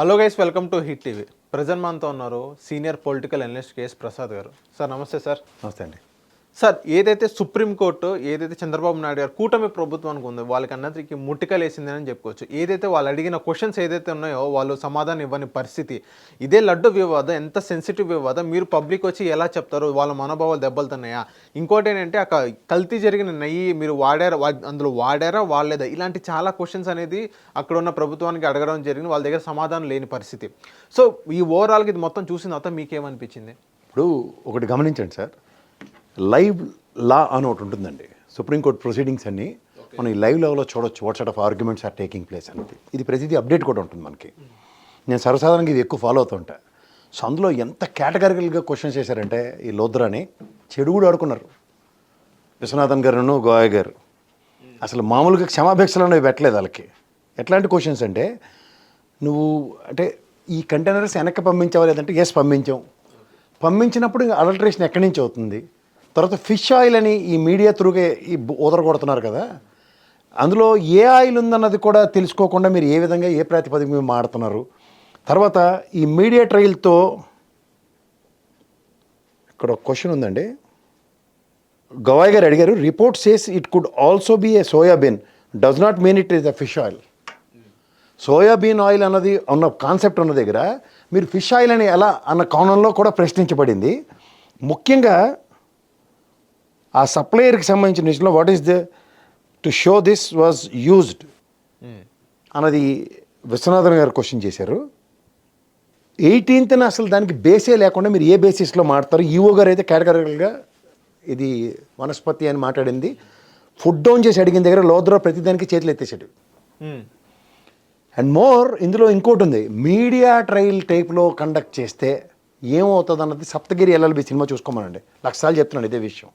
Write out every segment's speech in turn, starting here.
Hello guys welcome to hit TV. Present మనతో ఉన్నారు senior political analyst K S Prasad garu. Sir నమస్తే sir. నమస్తే అండి. Sir ఏదైతే సుప్రీంకోర్టు ఏదైతే చంద్రబాబు నాయుడు గారు కూటమి ప్రభుత్వానికి ఉందో వాళ్ళకి అన్నదికి ముట్టికలేసింది అని చెప్పుకోవచ్చు. ఏదైతే వాళ్ళు అడిగిన క్వశ్చన్స్ ఏదైతే ఉన్నాయో వాళ్ళు సమాధానం ఇవ్వని పరిస్థితి ఇదే లడ్డు వివాదం ఎంత సెన్సిటివ్ వివాదం మీరు పబ్లిక్ వచ్చి ఎలా చెప్తారు వాళ్ళ మనోభావాలు దెబ్బలుతున్నాయా? ఇంకోటి ఏంటంటే అక్కడ కల్తీ జరిగిన నెయ్యి మీరు వాడారా అందులో వాడారా వాడలేదా? ఇలాంటి చాలా క్వశ్చన్స్ అనేది అక్కడ ఉన్న ప్రభుత్వానికి అడగడం జరిగింది. వాళ్ళ దగ్గర సమాధానం లేని పరిస్థితి. సో ఈ ఓవరాల్గా ఇది మొత్తం చూసిన తర్వాత మీకేమనిపించింది? ఇప్పుడు ఒకటి గమనించండి సార్. లైవ్ లా అని ఒకటి ఉంటుందండి. సుప్రీంకోర్టు ప్రొసీడింగ్స్ అన్ని మనం ఈ లైవ్ లెవెల్లో చూడొచ్చు. What sort of arguments are taking place అనేది. ఇది ప్రతిదీ అప్డేట్ కూడా ఉంటుంది మనకి. నేను సర్వసాధారణంగా ఇది ఎక్కువ ఫాలో అవుతుంటా సో అందులో ఎంత కేటగారికల్గా క్వశ్చన్స్ చేశారంటే ఈ లోద్రాని చెడు కూడా ఆడుకున్నారు. విశ్వనాథన్ గారును గోయ గారు. అసలు మామూలుగా క్షమాభిక్షలు అనేవి పెట్టలేదు వాళ్ళకి. ఎట్లాంటి క్వశ్చన్స్ అంటే నువ్వు అంటే ఈ కంటైనర్స్ వెనక్కి పంపించావా లేదంటే ఎస్ పంపించాం పంపించినప్పుడు అడల్ట్రేషన్ ఎక్కడి నుంచి అవుతుంది? తర్వాత ఫిష్ ఆయిల్ అని ఈ మీడియా త్రూగా ఈ ఊదర కొడుతున్నారు కదా. అందులో ఏ ఆయిల్ ఉందన్నది కూడా తెలుసుకోకుండా మీరు ఏ విధంగా ఏ ప్రాతిపదిక మేము మాడుతున్నారు తర్వాత ఈ మీడియా ట్రయల్తో ఇక్కడ ఒక క్వశ్చన్ ఉందండి. గవాయ్ గారు అడిగారు report says it could also be a soybean does not mean it is a fish oil. Soybean oil అన్నది ఉన్న కాన్సెప్ట్ ఉన్న దగ్గర మీరు ఫిష్ ఆయిల్ అని ఎలా అన్న కోణంలో కూడా ప్రశ్నించబడింది. ముఖ్యంగా ఆ సప్లయర్కి సంబంధించిన విషయంలో what is the to show this was used అన్నది విశ్వనాథన్ గారు క్వశ్చన్ చేశారు. ఎయిటీన్త్న అసలు దానికి బేసే లేకుండా మీరు ఏ బేసిస్లో మాడతారు ఈవో గారు అయితే కేటగిరికల్గా ఇది వనస్పతి అని మాట్లాడింది. ఫుడ్ డౌన్ చేసి అడిగిన దగ్గర లోద్రా ప్రతిదానికి చేతులు ఎత్తేసాడు. అండ్ మోర్ ఇందులో ఇంకోటి ఉంది. మీడియా ట్రయల్ టైప్లో కండక్ట్ చేస్తే ఏమవుతుంది అన్నది సప్తగిరి ఎల్ఎల్బి సినిమా చూసుకోమనండి. లక్షసార్లు చెప్తున్నాను ఇదే విషయం.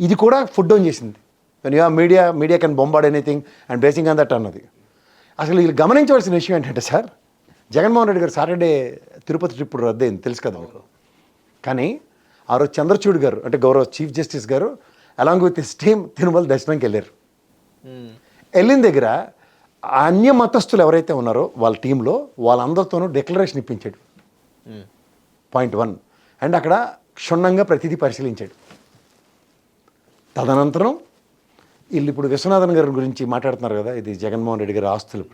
ఇది కూడా ఫుడ్ డౌన్ చేసింది. Yeah media media can bombard anything and basing on that అన్నది. అసలు వీళ్ళు గమనించవలసిన విషయం ఏంటంటే సార్ జగన్మోహన్ రెడ్డి గారు సాటర్డే తిరుపతి ట్రిప్ రద్దయింది తెలుసు కదా మీకు. కానీ ఆ రోజు చంద్రచూడ్ గారు అంటే గౌరవ chief justice garu along with his team Tirumala దర్శనంకి వెళ్ళారు. మ్మ్. వెళ్ళిన దగ్గర అన్య మతస్థులు ఎవరైతే ఉన్నారో వాళ్ళ టీంలో వాళ్ళందరితోనూ డిక్లరేషన్ ఇప్పించాడు. పాయింట్ వన్ అండ్ అక్కడ క్షుణ్ణంగా ప్రతిదీ పరిశీలించాడు. తదనంతరం వీళ్ళు ఇప్పుడు విశ్వనాథన్ గారి గురించి మాట్లాడుతున్నారు కదా ఇది జగన్మోహన్ రెడ్డి గారి ఆస్తులు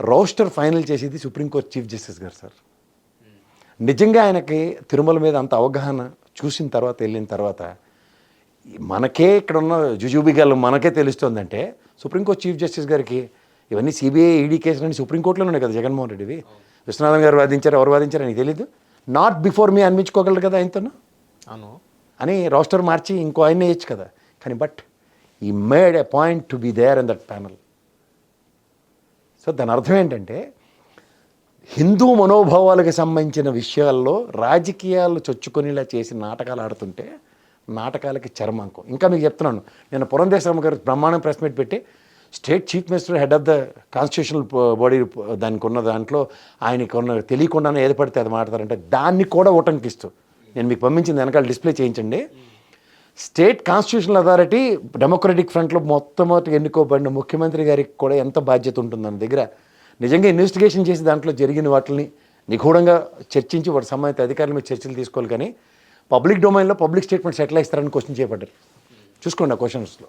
రోస్టర్ ఫైనల్ చేసేది supreme court chief justice garu sir. నిజంగా ఆయనకి తిరుమల మీద అంత అవగాహన చూసిన తర్వాత వెళ్ళిన తర్వాత మనకే ఇక్కడ ఉన్న జుజుబిగాలు మనకే తెలుస్తుందంటే సుప్రీంకోర్టు చీఫ్ జస్టిస్ గారికి ఇవన్నీ సిబిఐ ఈడీ కేసులని సుప్రీంకోర్టులోనే ఉన్నాయి కదా జగన్మోహన్ రెడ్డివి. విశ్వనాథన్ గారు వాదించారు ఎవరు వాదించారు అని తెలియదు నాట్ బిఫోర్ మీ అనిపించుకోగలరు కదా ఆయనతో అవును. అని రోస్టర్ మార్చి ఇంకో ఆయన వేయచ్చు కదా. కానీ but he made a point to be there in that panel so దాని అర్థం ఏంటంటే హిందూ మనోభావాలకు సంబంధించిన విషయాల్లో రాజకీయాలు చొచ్చుకొనిలా చేసి నాటకాలు ఆడుతుంటే నాటకాలకి చర్మాంకం ఇంకా మీకు చెప్తున్నాను నేను పురంధేశ్వరమ్మ గారు బ్రహ్మాండం ప్రెస్ మీట్ పెట్టి state chief minister head of the constitutional body దానికి ఉన్న దాంట్లో ఆయనకు ఉన్న తెలియకుండానే ఏది పడితే అది మాట్లాడతారంటే దాన్ని కూడా ఉటంకిస్తూ నేను మీకు పంపించింది వెనకాల డిస్ప్లే చేయించండి. స్టేట్ కాన్స్టిట్యూషనల్ అథారిటీ డెమోక్రటిక్ ఫ్రంట్లో మొట్టమొదటి ఎన్నుకోబడిన ముఖ్యమంత్రి గారికి కూడా ఎంత బాధ్యత ఉంటుందన్న దగ్గర. నిజంగా ఇన్వెస్టిగేషన్ చేసి దాంట్లో జరిగిన వాటిని నిగూఢంగా చర్చించి వాటి సంబంధిత అధికారుల మీద చర్చలు తీసుకోవాలి కానీ పబ్లిక్ డొమైన్లో పబ్లిక్ స్టేట్మెంట్స్ ఎట్లా ఇస్తారని క్వశ్చన్ చేయబడ్డారు చూసుకోండి ఆ క్వశ్చన్స్లో.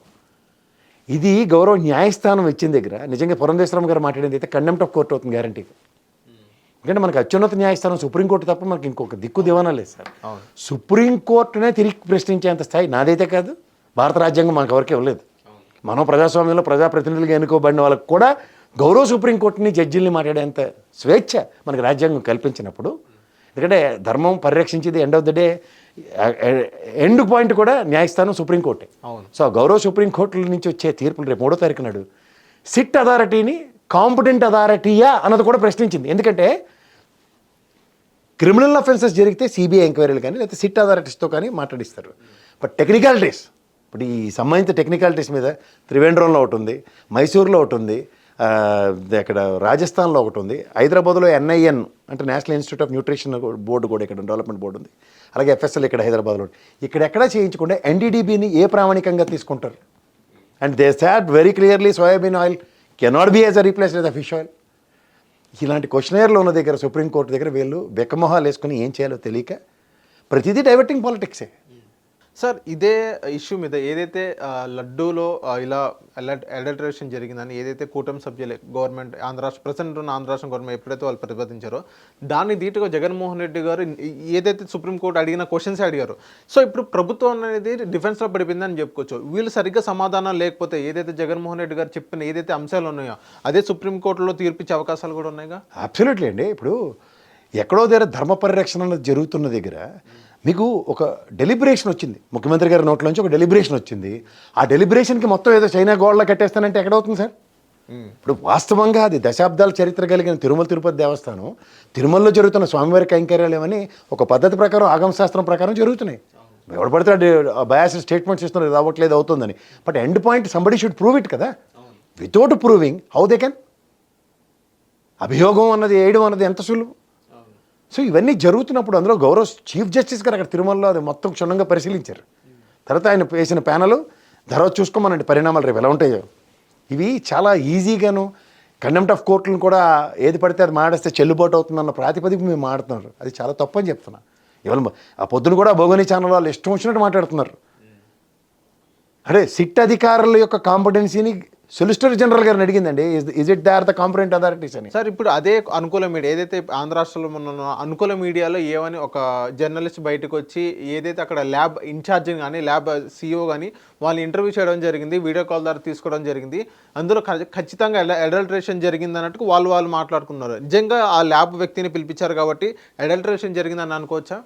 ఇది గౌరవ న్యాయస్థానం ఇచ్చిన దగ్గర నిజంగా పురంధేశ్వరం గారు మాట్లాడింది అయితే కండెంప్ట్ ఆఫ్ కోర్ట్ అవుతుంది గ్యారంటీ ఎందుకంటే మనకి అత్యున్నత న్యాయస్థానం సుప్రీంకోర్టు తప్ప మనకి ఇంకొక దిక్కు దివానా లేదు సార్. సుప్రీంకోర్టునే తిరిగి ప్రశ్నించేంత స్థాయి నాదైతే కాదు భారత రాజ్యాంగం మనకు ఎవరికి ఇవ్వలేదు మనం ప్రజాస్వామ్యంలో ప్రజాప్రతినిధులుగా ఎన్నుకోబడిన వాళ్ళకి కూడా గౌరవ సుప్రీంకోర్టుని జడ్జిల్ని మాట్లాడేంత స్వేచ్ఛ మనకి రాజ్యాంగం కల్పించినప్పుడు ఎందుకంటే ధర్మం పరిరక్షించేది end of the day end point కూడా న్యాయస్థానం సుప్రీంకోర్టే. సో గౌరవ సుప్రీంకోర్టుల నుంచి వచ్చే తీర్పులు రేపు మూడో తారీఖు నాడు సిట్ అథారిటీని కాంపిటెంట్ అథారిటీయా అన్నది కూడా ప్రశ్నించింది. ఎందుకంటే క్రిమినల్ అఫెన్సెస్ జరిగితే సిబిఐ ఎంక్వైరీలు కానీ లేకపోతే సిట్ అథారిటీస్తో కానీ మాట్లాడిస్తారు. బట్ టెక్నికాలిటీస్ ఇప్పుడు ఈ సంబంధిత టెక్నికాలిటీస్ మీద త్రివేంద్రంలో ఒకటి ఉంది మైసూర్లో ఒకటి ఉంది ఇక్కడ రాజస్థాన్లో ఒకటి ఉంది హైదరాబాద్లో ఎన్ఐఎన్ అంటే national institute of nutrition board కూడా ఇక్కడ డెవలప్మెంట్ బోర్డు ఉంది. అలాగే ఎఫ్ఎస్ఎల్ ఇక్కడ హైదరాబాద్లో ఇక్కడ ఎక్కడా చేయించకుండా ఎన్డీడీబీని ఏ ప్రామాణికంగా తీసుకుంటారు? And they sought very clearly soybean oil cannot be as a replace లేదా ఫిష్ ఆయిల్. ఇలాంటి క్వశ్చనేర్లు ఉన్న దగ్గర సుప్రీంకోర్టు దగ్గర వీళ్ళు బెక్కమొహాలు వేసుకుని ఏం చేయాలో తెలియక ప్రతిదీ డైవర్టింగ్ పాలిటిక్సే సార్ ఇదే ఇష్యూ మీద ఏదైతే లడ్డూలో ఇలా అడల్టరేషన్ జరిగిందని ఏదైతే కూటమి సభ్యులు గవర్నమెంట్ ఆంధ్ర రాష్ట్ర ప్రజెంట్ ఉన్న ఆంధ్ర రాష్ట్ర గవర్నమెంట్ ఎప్పుడైతే వాళ్ళు ప్రతిపాదించారో దాన్ని ధీటుగా జగన్మోహన్ రెడ్డి గారు ఏదైతే సుప్రీంకోర్టు అడిగిన క్వశ్చన్స్ అడిగారు. సో ఇప్పుడు ప్రభుత్వం అనేది డిఫెన్స్లో పడిపోయిందని చెప్పుకోవచ్చు. వీళ్ళు సరిగ్గా సమాధానం లేకపోతే ఏదైతే జగన్మోహన్ రెడ్డి గారు చెప్పిన ఏదైతే అంశాలు ఉన్నాయో అదే సుప్రీంకోర్టులో తీర్పిచ్చే అవకాశాలు కూడా ఉన్నాయిగా? అబ్సల్యూట్లీ అండి. ఇప్పుడు ఎక్కడో దగ్గర ధర్మ పరిరక్షణ జరుగుతున్న దగ్గర మీకు ఒక డెలిబరేషన్ వచ్చింది. ముఖ్యమంత్రి గారి నోట్లోంచి ఒక డెలిబరేషన్ వచ్చింది. ఆ డెలిబరేషన్కి మొత్తం ఏదో చైనా గోడలో కట్టేస్తానంటే ఎక్కడవుతుంది సార్? ఇప్పుడు వాస్తవంగా అది దశాబ్దాల చరిత్ర కలిగిన తిరుమల తిరుపతి దేవస్థానం తిరుమలలో జరుగుతున్న స్వామివారి కైంకర్యాలు ఏమని ఒక పద్ధతి ప్రకారం ఆగమశాస్త్రం ప్రకారం జరుగుతున్నాయి. ఎవడు పడితే బయాస్ స్టేట్మెంట్స్ ఇస్తున్నారు రావట్లేదు అవుతుందని. But end point somebody should prove it కదా? Without proving how they can అభియోగం అన్నది వేయడం అన్నది ఎంత సులువు? సో ఇవన్నీ జరుగుతున్నప్పుడు అందులో గౌరవ్ చీఫ్ జస్టిస్ గారు అక్కడ తిరుమలలో అది మొత్తం క్షుణ్ణంగా పరిశీలించారు. తర్వాత ఆయన వేసిన ప్యానల్ తర్వాత చూసుకోమనండి పరిణామాలు రేపు ఎలా ఉంటాయో. ఇవి చాలా ఈజీగాను కండెంప్ట్ ఆఫ్ కోర్టులను కూడా ఏది పడితే అది మాడేస్తే చెల్లుబాటు అవుతుందన్న ప్రాతిపదిక మేము మాడుతున్నారు అది చాలా తప్పని చెప్తున్నా. ఇవాళ ఆ పొద్దున కూడా భోగని ఛానల్ వాళ్ళు ఇష్టం వచ్చినట్టు మాట్లాడుతున్నారు. అదే సిట్ అధికారుల యొక్క కాంపిటెన్సీని సొలిసిటర్ జనరల్ గారిని అడిగిందండి is it they are the competent authorities అని? సార్ ఇప్పుడు అదే అనుకూల మీడియా ఏదైతే ఆంధ్ర రాష్ట్రంలో ఉన్న అనుకూల మీడియాలో ఏమని ఒక జర్నలిస్ట్ బయటకు వచ్చి ఏదైతే అక్కడ ల్యాబ్ ఇన్ఛార్జ్ కానీ ల్యాబ్ సీఈఓ కానీ వాళ్ళు ఇంటర్వ్యూ చేయడం జరిగింది వీడియో కాల్ ద్వారా తీసుకోవడం జరిగింది. అందులో ఖచ్చితంగా అడల్ట్రేషన్ జరిగింది అన్నట్టు వాళ్ళు వాళ్ళు మాట్లాడుకున్నారు. నిజంగా ఆ ల్యాబ్ వ్యక్తిని పిలిపించారు కాబట్టి అడల్ట్రేషన్ జరిగిందని అనుకోవచ్చా?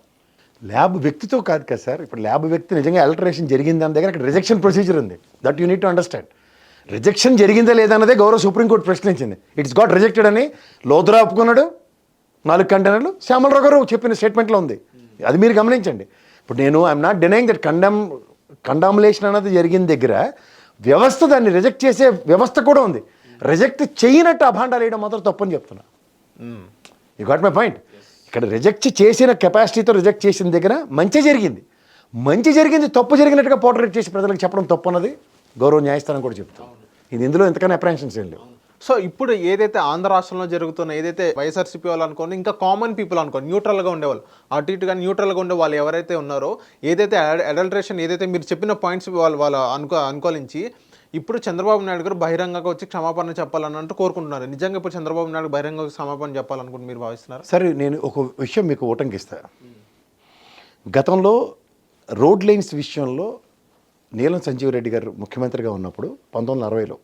ల్యాబ్ వ్యక్తితో కాదు కదా సార్ ఇప్పుడు ల్యాబ్ వ్యక్తి నిజంగా అల్టరేషన్ జరిగింది దాని దగ్గర అక్కడ రిజెక్షన్ ప్రొసీజర్ ఉంది. That you need to understand rejection జరిగిందా లేదన్నదే గౌరవ సుప్రీంకోర్టు ప్రశ్నించింది. ఇట్స్ గాట్ రిజెక్టెడ్ అని లోతురా ఒప్పుకున్నాడు. నాలుగు కంటైనర్లు శ్యామలరావు గారు చెప్పిన స్టేట్మెంట్లో ఉంది. అది మీరు గమనించండి. ఇప్పుడు నేను I'm not denying that condemn condemnation అన్నది జరిగిన దగ్గర వ్యవస్థ దాన్ని రిజెక్ట్ చేసే వ్యవస్థ కూడా ఉంది. రిజెక్ట్ చేయనట్టు అభాండాలు వేయడం మాత్రం తప్పని చెప్తున్నా. యూ గాట్ మై పాయింట్ ఇక్కడ రిజెక్ట్ చేసిన కెపాసిటీతో రిజెక్ట్ చేసిన దగ్గర మంచి జరిగింది. మంచి జరిగింది తప్పు జరిగినట్టుగా పోర్ట్రేట్ చేసి ప్రజలకు చెప్పడం తప్పు అన్నది గౌరవ న్యాయస్థానం కూడా చెప్తాం. ఇది ఇందులో ఎంతకన్నా అప్రహెన్షన్స్ ఏం లేవు. సో ఇప్పుడు ఏదైతే ఆంధ్ర రాష్ట్రంలో జరుగుతున్న ఏదైతే వైఎస్ఆర్సీపీ వాళ్ళు అనుకోండి ఇంకా కామన్ పీపుల్ అనుకోండి న్యూట్రల్గా ఉండేవాళ్ళు అటు ఇటుగా న్యూట్రల్గా ఉండే వాళ్ళు ఎవరైతే ఉన్నారో ఏదైతే అడల్ట్రేషన్ ఏదైతే మీరు చెప్పిన పాయింట్స్ వాళ్ళు వాళ్ళు అనుకో అనుకూలించి ఇప్పుడు చంద్రబాబు నాయుడు గారు బహిరంగంగా వచ్చి క్షమాపణ చెప్పాలన్నట్టు కోరుకుంటున్నారు. నిజంగా ఇప్పుడు చంద్రబాబు నాయుడు బహిరంగ క్షమాపణ చెప్పాలనుకుంటే మీరు భావిస్తున్నారు? సరే నేను ఒక విషయం మీకు ఊటంకిస్తా గతంలో రోడ్ లైన్స్ విషయంలో నీలం సంజీవ్ రెడ్డి గారు ముఖ్యమంత్రిగా ఉన్నప్పుడు పంతొమ్మిది వందల అరవైలో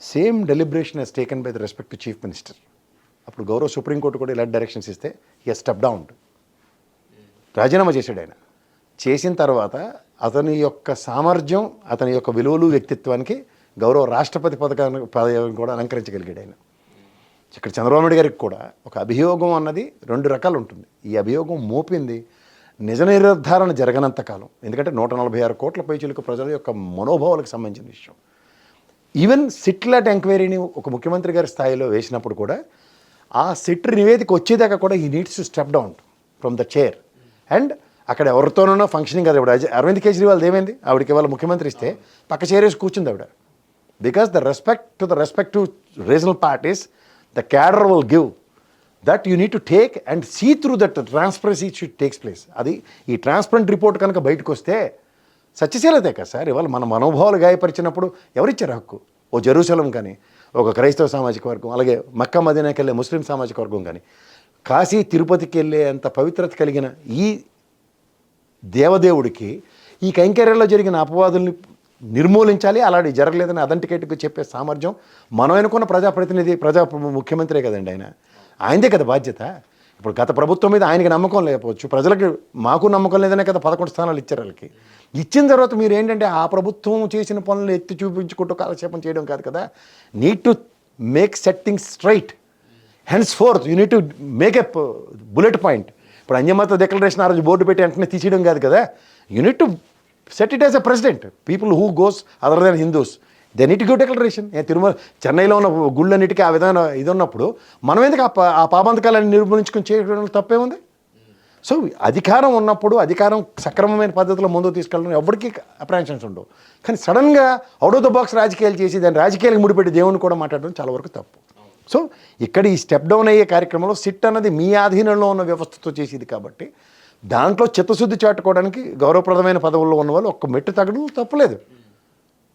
same deliberation is taken by the respect to chief minister అప్పుడు గౌరవ సుప్రీంకోర్టు కూడా ఇలాంటి డైరెక్షన్స్ ఇస్తే ఎస్ స్టెప్ డౌన్ రాజీనామా చేశాడు ఆయన. చేసిన తర్వాత అతని యొక్క సామర్థ్యం అతని యొక్క విలువలు వ్యక్తిత్వానికి గౌరవ రాష్ట్రపతి పథకాన్ని పదవిని కూడా అలంకరించగలిగాడు ఆయన. ఇక్కడ చంద్రబాబు నాయుడు గారికి కూడా ఒక అభియోగం అన్నది రెండు రకాలు ఉంటుంది. ఈ అభియోగం మోపింది నిజ నిర్ధారణ జరగనంత కాలం. ఎందుకంటే నూట నలభై ఆరు కోట్ల పైచులకు ప్రజల యొక్క మనోభావాలకు సంబంధించిన విషయం. ఈవెన్ సిట్లాట్ ఎంక్వైరీని ఒక ముఖ్యమంత్రి గారి స్థాయిలో వేసినప్పుడు కూడా ఆ సిట్ నివేదిక వచ్చేదాకా కూడా he needs to step down from the chair and అక్కడ ఎవరితోనో ఫంక్షనింగ్ కదా. ఇప్పుడు అజ- అరవింద్ కేజ్రీవాల్ ఏమైంది? ఆవిడకి ఇవాళ ముఖ్యమంత్రి ఇస్తే పక్క చేరేసి కూర్చుంది ఆవిడ. Because the respect to the respect to regional parties the cadre will give that you need to take and see through that transparency should takes place అది ఈ ట్రాన్స్పరెంట్ రిపోర్ట్ కనుక బయటకు వస్తే సత్యశీలతే కదా సార్. ఇవాళ మన మనోభావాలు గాయపరిచినప్పుడు ఎవరిచ్చారు హక్కు? ఓ జెరూసలం కానీ ఒక క్రైస్తవ సామాజిక వర్గం అలాగే మక్కా మదీనాకి వెళ్ళే ముస్లిం సామాజిక వర్గం కానీ కాశీ తిరుపతికి వెళ్ళే అంత పవిత్రత కలిగిన ఈ దేవదేవుడికి ఈ కైంకర్యంలో జరిగిన అపవాదుల్ని నిర్మూలించాలి. అలాంటి జరగలేదని అథెంటికేట్గా చెప్పే సామర్థ్యం మనం అనుకున్న ప్రజాప్రతినిధి ప్రజా ముఖ్యమంత్రే కదండి ఆయన. ఆయనదే కదా బాధ్యత. ఇప్పుడు గత ప్రభుత్వం మీద ఆయనకి నమ్మకం లేకపోవచ్చు ప్రజలకు మాకు నమ్మకం లేదనే కదా పదకొండు స్థానాలు ఇచ్చారు వాళ్ళకి. ఇచ్చిన తర్వాత మీరు ఏంటంటే ఆ ప్రభుత్వం చేసిన పనులు ఎత్తి చూపించుకుంటూ కాలక్షేపం చేయడం కాదు కదా. Need to make setting straight henceforth you need to make a bullet point ఇప్పుడు అన్యమత డిక్లరేషన్ ఆ రోజు బోర్డు పెట్టి వెంటనే తీసేయడం కాదు కదా. You need to set it as a president people who goes other than Hindus they need give declaration Tirumala చెన్నైలో ఉన్న గుళ్ళన్నిటికీ ఆ విధమైన ఇది ఉన్నప్పుడు మనం ఎందుకు ఆ పా- ఆ పాబంధకాలను నిర్మూలించుకొని చేయడం తప్పే ఉంది? సో అధికారం ఉన్నప్పుడు అధికారం సక్రమమైన పద్ధతిలో ముందుకు తీసుకెళ్ళడం ఎవరికి అప్రాన్షన్స్ ఉండవు. కానీ సడన్గా అవుట్ ఆఫ్ ద బాక్స్ రాజకీయాలు చేసి దాన్ని రాజకీయాలకు ముడిపెట్టి దేవుని కూడా మాట్లాడడం చాలా వరకు తప్పు. సో ఇక్కడ ఈ స్టెప్ డౌన్ అయ్యే కార్యక్రమంలో సిట్ అన్నది మీ ఆధీనంలో ఉన్న వ్యవస్థతో చేసేది కాబట్టి దాంట్లో చిత్తశుద్ధి చాటుకోవడానికి గౌరవప్రదమైన పదవుల్లో ఉన్న వాళ్ళు ఒక్క మెట్టు తగ్గడం తప్పలేదు.